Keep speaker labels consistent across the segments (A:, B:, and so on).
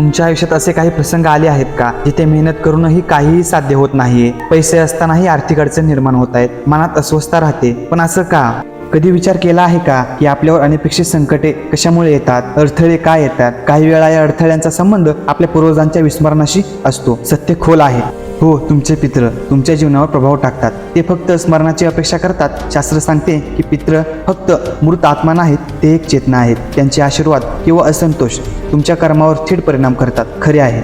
A: तुमच्या आयुष्यात असे काही प्रसंग आले आहेत का जिथे मेहनत करूनही काहीही साध्य होत नाहीये? पैसे असतानाही आर्थिक अडचण निर्माण होत आहेत. मनात अस्वस्थता राहते. पण असं का? कधी विचार केला आहे का की आपल्यावर अनपेक्षित संकटे कशामुळे येतात? अडथळे काय येतात? काही वेळा या अडथळ्यांचा संबंध आपल्या पूर्वजांच्या विस्मरणाशी असतो. सत्य खोल आहे. हो तुमचे पित्र तुमच्या जीवनावर प्रभाव टाकतात. ते फक्त स्मरणाची अपेक्षा करतात. शास्त्र सांगते की पित्र फक्त मृत आत्मा नाहीत ते एक चेतना आहेत. त्यांचे आशीर्वाद किंवा असंतोष तुमच्या कर्मावर थेट परिणाम करतात. खरे आहे.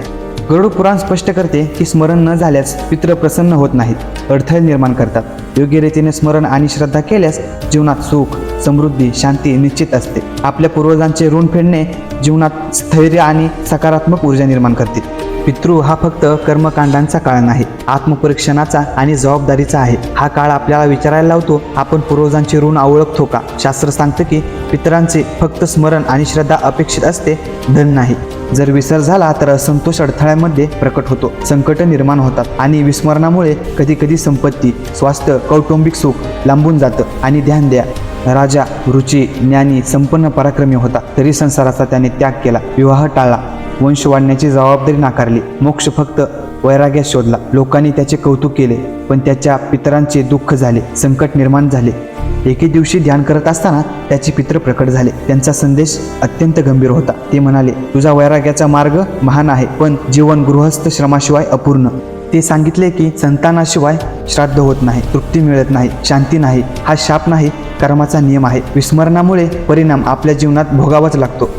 A: गरुड पुराण स्पष्ट करते की स्मरण न झाल्यास पित्र प्रसन्न होत नाहीत अडथळे निर्माण करतात. योग्य रीतीने स्मरण आणि श्रद्धा केल्यास जीवनात सुख समृद्धी शांती निश्चित असते. आपल्या पूर्वजांचे ऋण फेडणे जीवनात स्थैर्य आणि सकारात्मक ऊर्जा निर्माण करते. पितृ हा फक्त कर्मकांडांचा काळ नाही आत्मपरीक्षणाचा आणि जबाबदारीचा आहे. हा काळ आपल्याला विचारायला लावतो आपण पूर्वजांचे ऋण ओळखतो का? शास्त्र सांगतं की पितरांचे फक्त स्मरण आणि श्रद्धा अपेक्षित असते धन नाही. जर विसर झाला तर असंतोष अडथळ्यामध्ये प्रकट होतो संकट निर्माण होतात आणि विस्मरणामुळे कधी कधी संपत्ती स्वास्थ्य कौटुंबिक सुख लांबून जातं आणि ध्यान द्या. राजा रुची ज्ञानी संपन्न पराक्रमी होता तरी संसाराचा त्याने त्याग केला विवाह टाळला. वंश वाढण्याची जबाबदारी नाकारली. मोक्ष फक्त वैराग्यात शोधला. लोकांनी त्याचे कौतुक केले पण त्याच्या पितरांचे दुःख झाले संकट निर्माण झाले. एके दिवशी ध्यान करत असताना त्याचे पित्र प्रकट झाले. त्यांचा संदेश अत्यंत गंभीर होता. ते म्हणाले तुझा वैराग्याचा मार्ग महान आहे पण जीवन गृहस्थ श्रमाशिवाय अपूर्ण. ते सांगितले की संतानाशिवाय श्राद्ध होत नाही तृप्ती मिळत नाही शांती नाही. हा शाप नाही कर्माचा नियम आहे. विस्मरणामुळे परिणाम आपल्या जीवनात भोगावाच लागतो.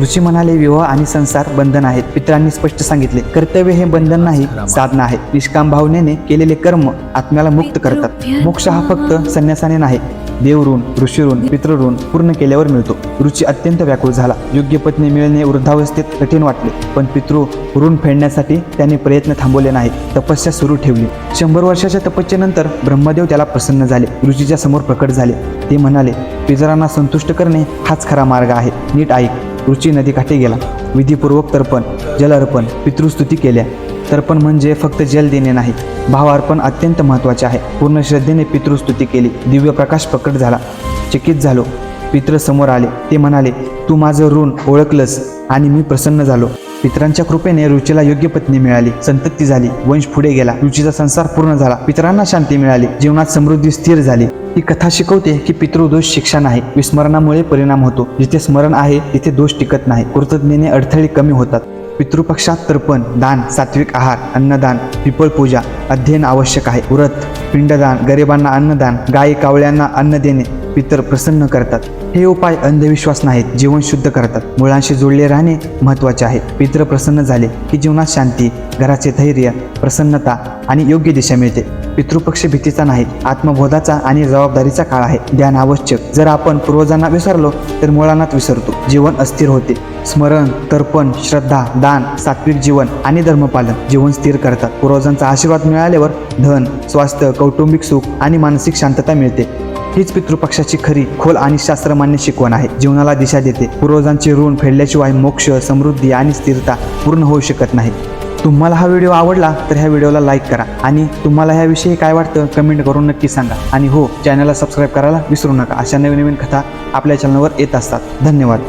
A: ऋषी म्हणाले विवाह आणि संसार बंधन आहेत. पित्रांनी स्पष्ट सांगितले कर्तव्य हे बंधन नाही साधना आहे निष्काम भावनेने केलेले कर्म आत्म्याला मुक्त करतात. मोक्ष हा फक्त संन्यासाने नाही देवऋण ऋषीऋण पितृऋण पूर्ण केल्यावर मिळतो. रुची अत्यंत व्याकुळ झाला. योग्य पत्नी मिळणे वृद्धावस्थेत कठीण वाटले पण पितृ ऋण फेडण्यासाठी त्याने प्रयत्न थांबवले नाही तपस्या सुरू ठेवली. शंभर वर्षाच्या तपस्येनंतर ब्रह्मदेव त्याला प्रसन्न झाले. ऋषीच्या समोर प्रकट झाले. ते म्हणाले पितरांना संतुष्ट करणे हाच खरा मार्ग आहे. नीट ऐक. रुची नदीकाठी गेला. विधीपूर्वक तर्पण जलअर्पण पितृस्तुती केल्या. तर्पण म्हणजे फक्त जल देणे नाही भावार्पण अत्यंत महत्त्वाचे आहे. पूर्ण श्रद्धेने पितृस्तुती केली. दिव्य प्रकाश प्रकट झाला. चकित झालो. पित्र समोर आले. ते म्हणाले तू माझं ऋण ओळखलंस आणि मी प्रसन्न झालो. पित्रांच्या कृपेने रुचीला योग्य पत्नी मिळाली. संतती झाली. वंश पुढे गेला. रुचीचा संसार पूर्ण झाला. पितरांना शांती मिळाली. जीवनात समृद्धी स्थिर झाली. ही कथा शिकवते की पितृदोष शिक्षा नाही. विस्मरणामुळे परिणाम होतो. जिथे स्मरण आहे तिथे दोष टिकत नाही. कृतज्ञेने अडथळे कमी होतात. पितृपक्षात तर्पण दान सात्विक आहार अन्नदान पिपळ पूजा अध्ययन आवश्यक आहे. व्रत पिंडदान गरिबांना अन्नदान गायी कावळ्यांना अन्न देणे. पितर प्रसन्न करतात. हे उपाय अंधविश्वास नाहीत जीवन शुद्ध करतात. मुळांशी जोडले राहणे महत्त्वाचे आहे. पितर प्रसन्न झाले की जीवनात शांती घराचे धैर्य प्रसन्नता आणि योग्य दिशा मिळते. पितृपक्ष भीतीचा नाही आत्मबोधाचा आणि जबाबदारीचा काळ आहे. ध्यान आवश्यक. जर आपण पूर्वजांना विसरलो तर मुळांनाच विसरतो. जीवन अस्थिर होते. स्मरण तर्पण श्रद्धा दान सात्विक जीवन आणि धर्मपालन जीवन स्थिर करतात. पूर्वजांचा आशीर्वाद मिळाल्यावर धन स्वास्थ्य कौटुंबिक सुख आणि मानसिक शांतता मिळते. हीच पितृपक्षाची खरी खोल आणि शास्त्रमान्य शिकवण आहे. जीवनाला दिशा देते. पूर्वजांचे ऋण फेडल्याशिवाय मोक्ष समृद्धी आणि स्थिरता पूर्ण होऊ शकत नाही. तुम्हाला हा व्हिडिओ आवडला तर ह्या व्हिडिओला लाईक करा. आणि तुम्हाला ह्याविषयी काय वाटतं कमेंट करून नक्की सांगा. आणि हो चॅनलला सबस्क्राईब करायला विसरू नका. अशा नवीन नवीन कथा आपल्या चॅनलवर येत असतात. धन्यवाद.